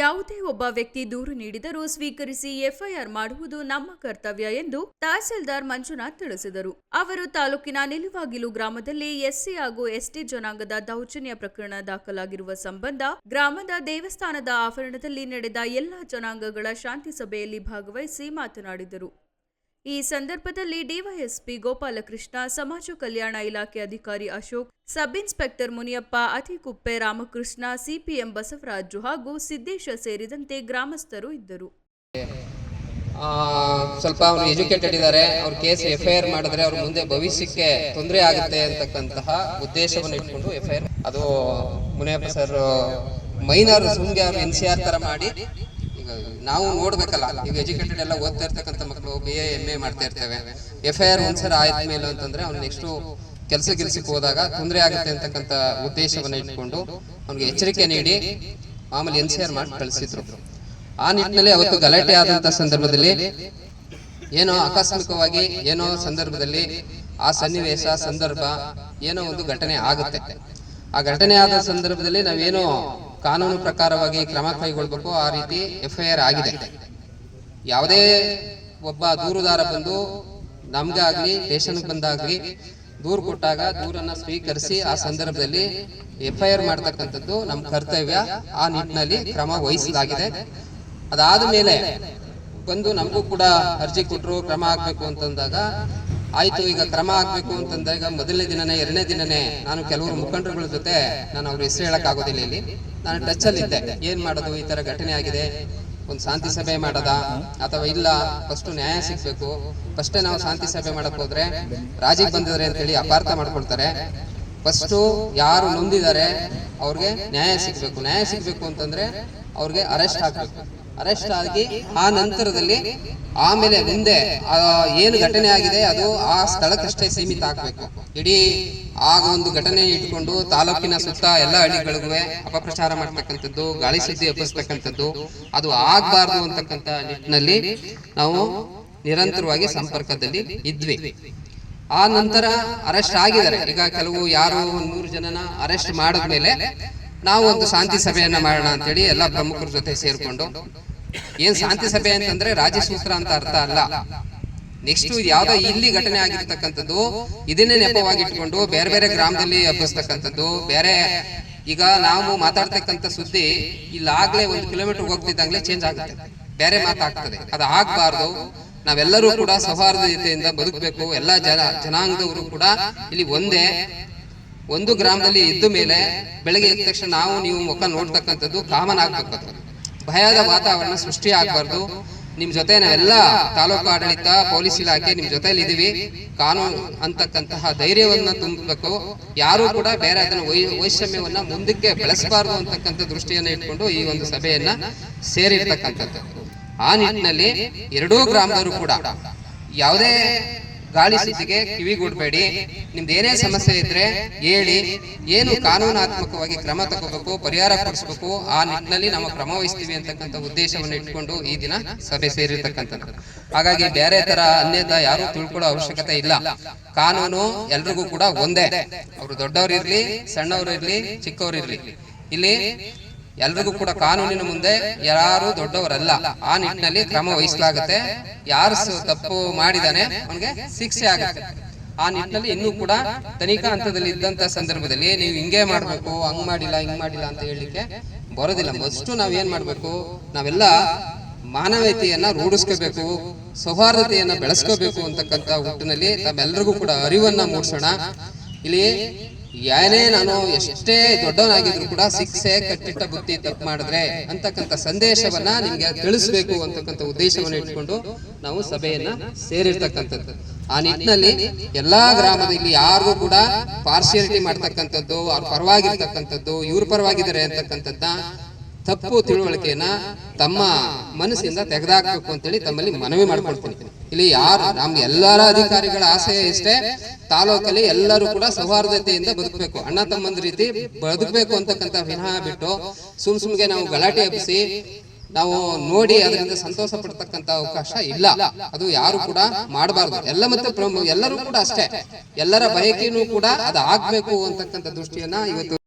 ಯಾವುದೇ ಒಬ್ಬ ವ್ಯಕ್ತಿ ದೂರು ನೀಡಿದರೂ ಸ್ವೀಕರಿಸಿ ಎಫ್ಐಆರ್ ಮಾಡುವುದು ನಮ್ಮ ಕರ್ತವ್ಯ ಎಂದು ತಹಸೀಲ್ದಾರ್ ಮಂಜುನಾಥ್ ತಿಳಿಸಿದರು. ಅವರು ತಾಲೂಕಿನ ನಿಲುವಾಗಿಲು ಗ್ರಾಮದಲ್ಲಿ ಎಸ್ಸಿ ಹಾಗೂ ಎಸ್ಟಿ ಜನಾಂಗದ ದೌರ್ಜನ್ಯ ಪ್ರಕರಣ ದಾಖಲಾಗಿರುವ ಸಂಬಂಧ ಗ್ರಾಮದ ದೇವಸ್ಥಾನದ ಆವರಣದಲ್ಲಿ ನಡೆದ ಎಲ್ಲಾ ಜನಾಂಗಗಳ ಶಾಂತಿ ಸಭೆಯಲ್ಲಿ ಭಾಗವಹಿಸಿ ಮಾತನಾಡಿದರು. ಈ ಸಂದರ್ಭದಲ್ಲಿ ಡಿವೈಎಸ್ಪಿ ಗೋಪಾಲಕೃಷ್ಣ, ಸಮಾಜ ಕಲ್ಯಾಣ ಇಲಾಖೆ ಅಧಿಕಾರಿ ಅಶೋಕ್ ಸಬ್ ಇನ್ಸ್ಪೆಕ್ಟರ್ ಮುನಿಯಪ್ಪ, ಅತಿಕುಪ್ಪೆ ರಾಮಕೃಷ್ಣ, ಸಿಪಿಎಂ ಬಸವರಾಜು ಹಾಗೂ ಸಿದ್ದೇಶ ಸೇರಿದಂತೆ ಗ್ರಾಮಸ್ಥರು ಇದ್ದರು. ಸ್ವಲ್ಪ ಅವರು ಎಜುಕೇಟೆಡ್ ಇದ್ದಾರೆ ಅವ್ರ ಕೇಸ್ ಎಫ್ ಐ ಆರ್ ಮಾಡಿದ್ರೆ ಅವ್ರ ಮುಂದೆ ಭವಿಷ್ಯಕ್ಕೆ ತೊಂದರೆ ಆಗುತ್ತೆ ಅಂತಕ್ಕಂತಹ ಉದ್ದೇಶವನ್ನು ಇಟ್ಕೊಂಡು ಎಫ್ ಅದು ಮುನಿಯಪ್ಪ ಸರ್, ಮೈನರ್ ಸುಮ್ಗೆ ಅವ್ರು ಎನ್ ಸಿ ಆರ್ ತರ ಮಾಡಿ ನಾವು ನೋಡ್ಬೇಕಲ್ಲ, ಈಗ ಎಜುಕೇಟೆಡ್ ಎಲ್ಲ ಓದ್ತಾ ಇರ್ತಕ್ಕಂಥ ಮಕ್ಕಳು ಬಿ ಎ ಎಂ ಎ ಮಾಡ್ತಾ ಇರ್ತೇವೆ. ಎಫ್ ಐ ಆರ್ ಒಂದ್ಸಲ ಆಯ್ತ ಮೇಲೆ ಅಂತಂದ್ರೆ ಅವ್ನು ನೆಕ್ಸ್ಟು ಕೆಲಸ ಕೆಲಸಕ್ಕೆ ಹೋದಾಗ ತೊಂದರೆ ಆಗುತ್ತೆ ಅಂತಕ್ಕಂಥ ಉದ್ದೇಶವನ್ನ ಇಟ್ಕೊಂಡು ಅವ್ನಿಗೆ ಎಚ್ಚರಿಕೆ ನೀಡಿ ಆಮೇಲೆ ಎನ್ ಸಿ ಆರ್ ಮಾಡಿ ಕಳಿಸಿದ್ರು. ಆ ನಿಟ್ಟಿನಲ್ಲಿ ಅವತ್ತು ಗಲಾಟೆ ಆದಂತ ಸಂದರ್ಭದಲ್ಲಿ ಏನೋ ಆಕಸ್ಮಿಕವಾಗಿ ಏನೋ ಸಂದರ್ಭದಲ್ಲಿ ಆ ಸನ್ನಿವೇಶ, ಸಂದರ್ಭ ಏನೋ ಒಂದು ಘಟನೆ ಆಗುತ್ತೆ. ಆ ಘಟನೆ ಆದ ಸಂದರ್ಭದಲ್ಲಿ ನಾವೇನೋ ಕಾನೂನು ಪ್ರಕಾರವಾಗಿ ಕ್ರಮ ಕೈಗೊಳ್ಬೇಕು. ಆ ರೀತಿ ಎಫ್ಐಆರ್ ಆಗಿದೆ. ಯಾವುದೇ ಒಬ್ಬ ದೂರುದಾರ ಬಂದು ನಮ್ಗಾಗ್ಲಿ ಸ್ಟೇಷನ್ಗೆ ಬಂದಾಗ್ಲಿ ದೂರು ಕೊಟ್ಟಾಗ ದೂರನ್ನ ಸ್ವೀಕರಿಸಿ ಆ ಸಂದರ್ಭದಲ್ಲಿ ಎಫ್ಐಆರ್ ಮಾಡ್ತಕ್ಕಂಥದ್ದು ನಮ್ಮ ಕರ್ತವ್ಯ. ಆ ನಿಟ್ಟಿನಲ್ಲಿ ಕ್ರಮ ವಹಿಸಲಾಗಿದೆ. ಅದಾದ ಮೇಲೆ ಬಂದು ನಮಗೂ ಕೂಡ ಅರ್ಜಿ ಕೊಟ್ಟರು ಕ್ರಮ ಆಗ್ಬೇಕು ಅಂತಂದಾಗ ಆಯ್ತು, ಈಗ ಕ್ರಮ ಆಗ್ಬೇಕು ಅಂತಂದಾಗ ಮೊದಲನೇ ದಿನನೇ, ಎರಡನೇ ದಿನನೇ ನಾನು ಕೆಲವರು ಮುಖಂಡರುಗಳ ಜೊತೆ ನಾನು ಅವ್ರ ಹೆಸರು ಹೇಳಕ್ ಆಗೋದಿಲ್ಲ ಇಲ್ಲಿ. ನಾನು ಟಚ್ ಅಲ್ಲಿ ಇದ್ದೆ ಏನ್ ಮಾಡೋದು? ಈ ತರ ಘಟನೆ ಆಗಿದೆ. ಒಂದು ಶಾಂತಿ ಸಭೆ ಮಾಡದ? ಅಥವಾ ಇಲ್ಲ, ಫಸ್ಟ್ ನ್ಯಾಯ ಸಿಗ್ಬೇಕು. ಫಸ್ಟೇ ನಾವು ಶಾಂತಿ ಸಭೆ ಮಾಡಕ್ ಹೋದ್ರೆ ರಾಜಿಗೆ ಅಂತ ಹೇಳಿ ಅಪಾರ್ಥ ಮಾಡ್ಕೊಳ್ತಾರೆ. ಫಸ್ಟು ಯಾರು ನೊಂದಿದ್ದಾರೆ, ಅವ್ರಿಗೆ ನ್ಯಾಯ ಸಿಗ್ಬೇಕು. ನ್ಯಾಯ ಸಿಗ್ಬೇಕು ಅಂತಂದ್ರೆ ಅವ್ರಿಗೆ ಅರೆಸ್ಟ್ ಆಗ್ಬೇಕು ಅರೆಸ್ಟ್ ಆಗಿ ಆ ನಂತರದಲ್ಲಿ ಆಮೇಲೆ ಮುಂದೆ ಏನು ಘಟನೆ ಆಗಿದೆ ಅದು ಆ ಸ್ಥಳಕ್ಕಷ್ಟೇ ಸೀಮಿತ ಆಗಬೇಕು. ಇಡೀ ಆಗ ಒಂದು ಘಟನೆ ಇಟ್ಕೊಂಡು ತಾಲೂಕಿನ ಸುತ್ತ ಎಲ್ಲ ಹಳ್ಳಿಗಳಿಗೂ ಅಪಪ್ರಚಾರ ಮಾಡ್ತಕ್ಕಂಥದ್ದು, ಗಾಳಿ ಸುದ್ದಿ ಎಬ್ಬಿಸ್ತಕ್ಕಂಥದ್ದು, ಅದು ಆಗಬಾರ್ದು ಅಂತಕ್ಕಂಥ ನಿಟ್ಟಿನಲ್ಲಿ ನಾವು ನಿರಂತರವಾಗಿ ಸಂಪರ್ಕದಲ್ಲಿ ಇದ್ವಿ. ಆ ನಂತರ ಅರೆಸ್ಟ್ ಆಗಿದ್ದಾರೆ. ಈಗ ಕೆಲವು ಯಾರು ಒಂದ್ ನೂರು ಜನನ ಅರೆಸ್ಟ್ ಮಾಡಿದ್ಮೇಲೆ ನಾವು ಒಂದು ಶಾಂತಿ ಸಭೆಯನ್ನ ಮಾಡೋಣ ಅಂತೇಳಿ ಎಲ್ಲ ಪ್ರಮುಖರ ಜೊತೆ ಸೇರ್ಕೊಂಡು ಏನ್ ಶಾಂತಿ ಸಭೆ ಅಂತಂದ್ರೆ ರಾಜ್ಯ ಸೂತ್ರ ಅಂತ ಅರ್ಥ ಅಲ್ಲ. ನೆಕ್ಸ್ಟ್ ಯಾವ್ದೋ ಇಲ್ಲಿ ಘಟನೆ ಆಗಿರ್ತಕ್ಕಂಥದ್ದು ಇದನ್ನೇ ನೆಪವಾಗಿ ಇಟ್ಕೊಂಡು ಬೇರೆ ಬೇರೆ ಗ್ರಾಮದಲ್ಲಿ ಹಬ್ಬಿಸ್ತಕ್ಕಂಥದ್ದು ಬೇರೆ ಈಗ ನಾವು ಮಾತಾಡ್ತಕ್ಕಂಥ ಸುದ್ದಿ ಇಲ್ಲಾಗ್ಲೇ ಒಂದು ಕಿಲೋಮೀಟರ್ ಹೋಗ್ತಿದ್ದಂಗ್ಲೇ ಚೇಂಜ್ ಆಗುತ್ತೆ. ಬೇರೆ ಮಾತಾಗ್ತದೆ. ಅದು ಆಗ್ಬಾರ್ದು. ನಾವೆಲ್ಲರೂ ಕೂಡ ಸೌಹಾರ್ದತೆಯಿಂದ ಬದುಕಬೇಕು. ಎಲ್ಲ ಜನ ಜನಾಂಗದವರು ಕೂಡ ಇಲ್ಲಿ ಒಂದೇ ಒಂದು ಗ್ರಾಮದಲ್ಲಿ ಇದ್ದ ಮೇಲೆ ಬೆಳಗ್ಗೆ ಎದ್ದ ತಕ್ಷಣ ನಾವು, ನೀವು ಮುಖ ನೋಡ್ತಕ್ಕಂಥದ್ದು ಕಾಮನ್ ಆಗ್ಬೇಕು. ಭಯದ ವಾತಾವರಣ ಸೃಷ್ಟಿ ಆಗಬಾರ್ದು. ನಿಮ್ ಜೊತೆ ಎಲ್ಲ ತಾಲೂಕು ಆಡಳಿತ, ಪೊಲೀಸ್ ಇಲಾಖೆ ನಿಮ್ ಜೊತೆಲಿ ಇದೀವಿ. ಕಾನೂನು ಅಂತಕ್ಕಂತಹ ಧೈರ್ಯವನ್ನ ತುಂಬಬೇಕು. ಯಾರು ಕೂಡ ಬೇರೆ ಅದನ್ನ ವೈಷಮ್ಯವನ್ನ ಮುಂದಕ್ಕೆ ಬೆಳೆಸಬಾರ್ದು ಅಂತಕ್ಕಂಥ ದೃಷ್ಟಿಯನ್ನ ಇಟ್ಕೊಂಡು ಈ ಒಂದು ಸಭೆಯನ್ನ ಸೇರಿರ್ತಕ್ಕಂಥದ್ದು. ಆ ನಿಟ್ಟಿನಲ್ಲಿ ಎರಡೂ ಗ್ರಾಮದವರು ಕೂಡ ಯಾವುದೇ ಗಾಳಿ ಸುದ್ದಿಗೆ ಕಿವಿಗೂಡ್ಬೇಡಿ ನಿಮ್ದು ಏನೇ ಸಮಸ್ಯೆ ಇದ್ರೆ ಹೇಳಿ. ಏನು ಕಾನೂನಾತ್ಮಕವಾಗಿ ಕ್ರಮ ತಗೋಬೇಕು ಪರಿಹಾರ ಕೊಡಿಸ್ಬೇಕು ಆ ನಿಟ್ಟಿನಲ್ಲಿ ನಾವು ಕ್ರಮ ವಹಿಸ್ತೀವಿ ಅಂತಕ್ಕಂಥ ಉದ್ದೇಶವನ್ನು ಇಟ್ಕೊಂಡು ಈ ದಿನ ಸಭೆ ಸೇರಿರ್ತಕ್ಕಂಥದ್ದು. ಹಾಗಾಗಿ ಬೇರೆ ತರ ಅನ್ಯದ ಯಾರು ತಿಳ್ಕೊಳ್ಳೋ ಅವಶ್ಯಕತೆ ಇಲ್ಲ. ಕಾನೂನು ಎಲ್ರಿಗೂ ಕೂಡ ಒಂದೇ. ಅವರು ದೊಡ್ಡವರು ಇರ್ಲಿ ಸಣ್ಣವರು ಇರ್ಲಿ ಚಿಕ್ಕವರು ಇರ್ಲಿ. ಇಲ್ಲಿ ಎಲ್ರಿಗೂ ಕೂಡ ಕಾನೂನಿನ ಮುಂದೆ ಯಾರು ದೊಡ್ಡವರಲ್ಲ. ಆ ನಿಟ್ಟಿನಲ್ಲಿ ಕ್ರಮ ವಹಿಸಲಾಗುತ್ತೆ. ಯಾರು ತಪ್ಪು ಮಾಡಿದಾನೆ ಅವನಿಗೆ ಶಿಕ್ಷೆ ಆಗುತ್ತೆ. ಆ ನಿಟ್ಟಿನಲ್ಲಿ ಇನ್ನೂ ಕೂಡ ತನಿಖಾ ಹಂತದಲ್ಲಿ ಇದ್ದಂತ ಸಂದರ್ಭದಲ್ಲಿ ನೀವು ಹಿಂಗೆ ಮಾಡ್ಬೇಕು, ಹಂಗ್ ಮಾಡಿಲ್ಲ, ಹಿಂಗ್ ಮಾಡಿಲ್ಲ ಅಂತ ಹೇಳಲಿಕ್ಕೆ ಬರೋದಿಲ್ಲ. ಮೊಸ್ಟು ನಾವ್ ಏನ್ ಮಾಡ್ಬೇಕು? ನಾವೆಲ್ಲ ಮಾನವೀಯತೆಯನ್ನ ರೂಢಿಸ್ಕೋಬೇಕು, ಸೌಹಾರ್ದತೆಯನ್ನ ಬೆಳೆಸ್ಕೋಬೇಕು ಅಂತಕ್ಕಂತ ಹುಟ್ಟಿನಲ್ಲಿ ತಮ್ಮೆಲ್ಲರಿಗೂ ಕೂಡ ಅರಿವನ್ನ ಮೂಡಿಸೋಣ. ಇಲ್ಲಿ ಏನೇ ನಾನು ಎಷ್ಟೇ ದೊಡ್ಡವನಾಗಿದ್ರು ಕೂಡ ಶಿಕ್ಷೆ, ಕಟ್ಟಿಟ್ಟ ಬುದ್ಧಿ, ತಪ್ಪು ಮಾಡಿದ್ರೆ ಅಂತಕ್ಕಂಥ ಸಂದೇಶವನ್ನ ನಿಮ್ಗೆ ತಿಳಿಸ್ಬೇಕು ಅಂತಕ್ಕಂಥ ಉದ್ದೇಶವನ್ನ ಇಟ್ಕೊಂಡು ನಾವು ಸಭೆಯನ್ನ ಸೇರಿರ್ತಕ್ಕಂಥದ್ದು. ಆ ನಿಟ್ಟಿನಲ್ಲಿ ಎಲ್ಲಾ ಗ್ರಾಮದಲ್ಲಿ ಯಾರಿಗೂ ಕೂಡ ಪಾರ್ಶಿಯಾಲಿಟಿ ಮಾಡ್ತಕ್ಕಂಥದ್ದು, ಅವ್ರ ಪರವಾಗಿರ್ತಕ್ಕಂಥದ್ದು, ಇವ್ರ ಪರವಾಗಿದ್ದಾರೆ ಅಂತಕ್ಕಂಥದ್ದ ತಪ್ಪು ತಿಳುವಳಿಕೆಯನ್ನ ತಮ್ಮ ಮನಸ್ಸಿಂದ ತೆಗೆದಾಕ್ಬೇಕು ಅಂತೇಳಿ ತಮ್ಮಲ್ಲಿ ಮನವಿ ಮಾಡ್ಕೊಳ್ತೀನಿ. ಇಲ್ಲಿ ಯಾರು, ನಮ್ಗೆ ಎಲ್ಲರ ಅಧಿಕಾರಿಗಳ ಆಸೆ ಇಷ್ಟೇ, ತಾಲೂಕಲ್ಲಿ ಎಲ್ಲರೂ ಕೂಡ ಸೌಹಾರ್ದತೆಯಿಂದ ಬದುಕಬೇಕು. ಅಣ್ಣ ತಮ್ಮಂದ ರೀತಿ ಬದುಕಬೇಕು ಅಂತಕ್ಕಂಥ ವಿನಃ ಬಿಟ್ಟು ಸುಮ್ ಸುಮ್ಗೆ ನಾವು ಗಲಾಟೆ ಎಬ್ಬಿಸಿ ನಾವು ನೋಡಿ ಅದರಿಂದ ಸಂತೋಷ ಪಡ್ತಕ್ಕಂತ ಅವಕಾಶ ಇಲ್ಲ. ಅದು ಯಾರು ಕೂಡ ಮಾಡಬಾರ್ದು. ಎಲ್ಲ ಮತ್ತೆ ಎಲ್ಲರೂ ಕೂಡ ಅಷ್ಟೇ. ಎಲ್ಲರ ಬಯಕೆಯೂ ಕೂಡ ಅದು ಆಗ್ಬೇಕು ಅಂತಕ್ಕಂಥ ದೃಷ್ಟಿಯನ್ನ ಇವತ್ತು